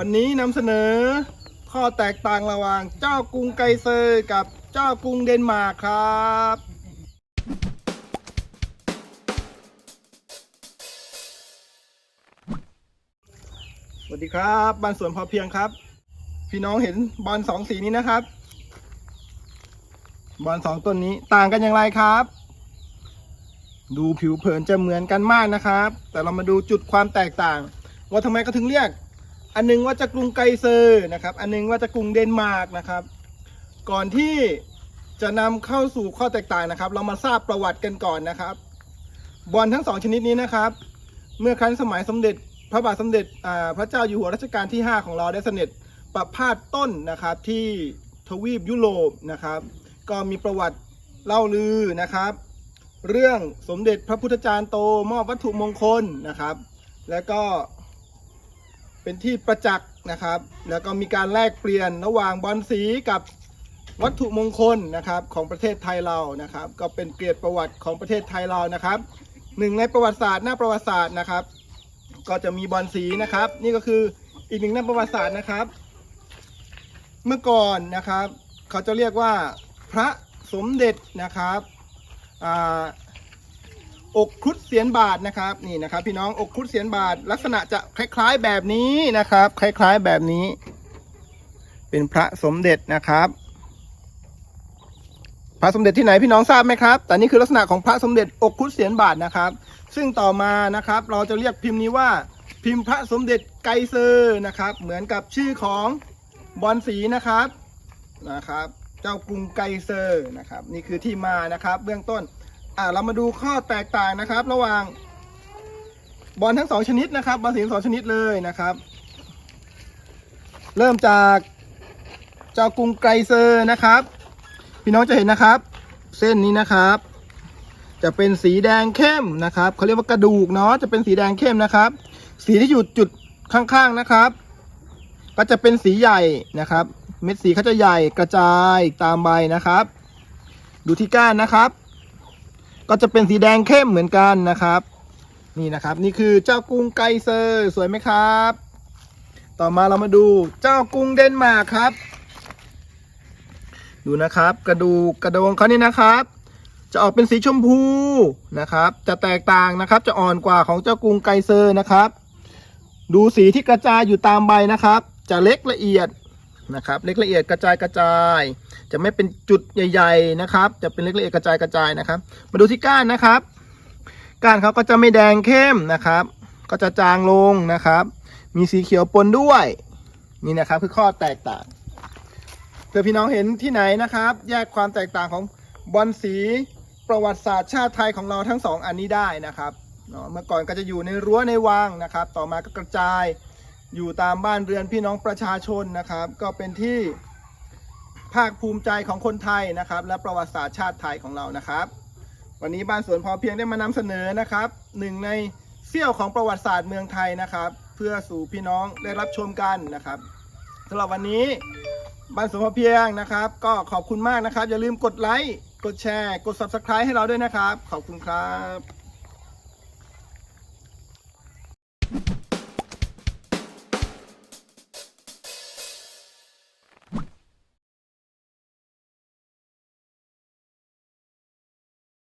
วันนี้นำเสนอข้อแตกต่างระหว่างเจ้ากรุงไกเซอร์กับเจ้ากรุงเดนมาร์กครับสวัสดีครับบ้านสวนพอเพียงครับ พี่น้องเห็นบอลสองสีนี้นะครับ บอลสองต้นนี้ต่างกันอย่างไรครับ ดูผิวเผินจะเหมือนกันมากนะครับ แต่เรามาดูจุดความแตกต่าง ว่าทำไมก็ถึงเรียก อันหนึงว่าจะกรุงไกเซอร์นะครับ อันหนึงว่าจะกรุงเดนมาร์กนะครับ ก่อนที่จะนำเข้าสู่ข้อแตกต่างนะครับ เรามาทราบประวัติกันก่อนนะครับ บอลทั้งสองชนิดนี้นะครับ เมื่อครั้งสมัยสมเด็จพระบาทสมเด็จพระเจ้าอยู่หัวรัชกาลที่ 5 ของเราได้เสด็จประพาสต้นนะครับที่ทวีปยุโรปนะครับ ก็มีประวัติเล่าลือนะครับ เรื่องสมเด็จพระพุทธจารย์โตมอบวัตถุมงคลนะครับ แล้วก็ เป็นที่ประจักษ์นะครับ แล้วก็มีการแลกเปลี่ยนระหว่างบอลสีกับวัตถุมงคลนะครับของประเทศไทยเรานะครับ ก็เป็นเกียรติประวัติของประเทศไทยเรานะครับหนึ่งในประวัติศาสตร์หน้าประวัติศาสตร์นะครับ ก็จะมีบอลสีนะครับ นี่ก็คืออีกหนึ่งหน้าประวัติศาสตร์นะครับ เมื่อก่อนนะครับ เขาจะเรียกว่าพระสมเด็จนะครับอา อกครุฑเสียนบาทนะครับนี่นะครับ พี่น้องอกครุฑเสียนบาท ลักษณะจะคล้าย ๆแบบนี้นะครับ คล้าย ๆแบบนี้ เป็นพระสมเด็จนะครับ พระสมเด็จที่ไหนพี่น้องทราบไหมครับ แต่นี่คือลักษณะของพระสมเด็จอกครุฑเสียนบาทนะครับ ซึ่งต่อมานะครับ เราจะเรียกพิมพ์นี้ว่าพิมพ์พระสมเด็จไกเซอร์นะครับ เหมือนกับชื่อของบอลสีนะครับนะครับ เจ้ากรุงไกเซอร์นะครับ นี่คือที่มานะครับ เบื้องต้น อ่าเรามาดูข้อแตกต่างนะครับ ระหว่าง บอลทั้งสองชนิดนะครับบอลสีทั้งสองชนิดเลยนะครับ เริ่มจากเจ้ากรุงไกรเซอร์นะครับ พี่น้องจะเห็นนะครับ เส้นนี้นะครับ จะเป็นสีแดงเข้มนะครับเขาเรียกว่ากระดูกเนาะจะเป็นสีแดงเข้มนะครับ สีที่อยู่จุดข้างๆนะครับ ก็จะเป็นสีใหญ่นะครับ เม็ดสีเขาจะใหญ่กระจายตามใบนะครับ ดูที่ก้านนะครับ ก็จะเป็นสีแดงเข้มเหมือนกันนะครับ นี่นะครับ นี่คือเจ้ากรุงไกเซอร์สวยไหมครับ ต่อมาเรามาดูเจ้ากรุงเดนมาร์กครับ ดูนะครับ กระดูกกระโดงเขานี่นะครับ จะออกเป็นสีชมพูนะครับ จะแตกต่างนะครับ จะอ่อนกว่าของเจ้ากรุงไกเซอร์นะครับ ดูสีที่กระจายอยู่ตามใบนะครับ จะเล็กละเอียด นะครับเล็กละเอียดกระจายกระจาย จะไม่เป็นจุดใหญ่ ๆนะครับ จะเป็นเล็กละเอียดกระจายกระจายนะครับ มาดูที่ก้านนะครับ ก้านเขาก็จะไม่แดงเข้มนะครับ ก็จะจางลงนะครับ มีสีเขียวปนด้วยนี่นะครับคือข้อแตกต่างเพื่อพี่น้องเห็นที่ไหนนะครับ แยกความแตกต่างของบอลสีประวัติศาสตร์ชาติไทยของเราทั้งสองอันนี้ได้นะครับเนาะเมื่อก่อนก็จะอยู่ในรั้วในวังนะครับ ต่อมาก็กระจาย อยู่ตามบ้านเรือนพี่น้องประชาชนนะครับ ก็เป็นที่ภาคภูมิใจของคนไทยนะครับ และประวัติศาสตร์ชาติไทยของเรานะครับ วันนี้บ้านสวนพอเพียงได้มานำเสนอนะครับหนึ่งในเสี้ยวของประวัติศาสตร์เมืองไทยนะครับ เพื่อสู่พี่น้องได้รับชมกันนะครับสำหรับวันนี้บ้านสวนพอเพียงนะครับ ก็ขอบคุณมากนะครับ อย่าลืมกดไลค์กดแชร์ กด Subscribe ให้เราด้วยนะครับ ขอบคุณครับ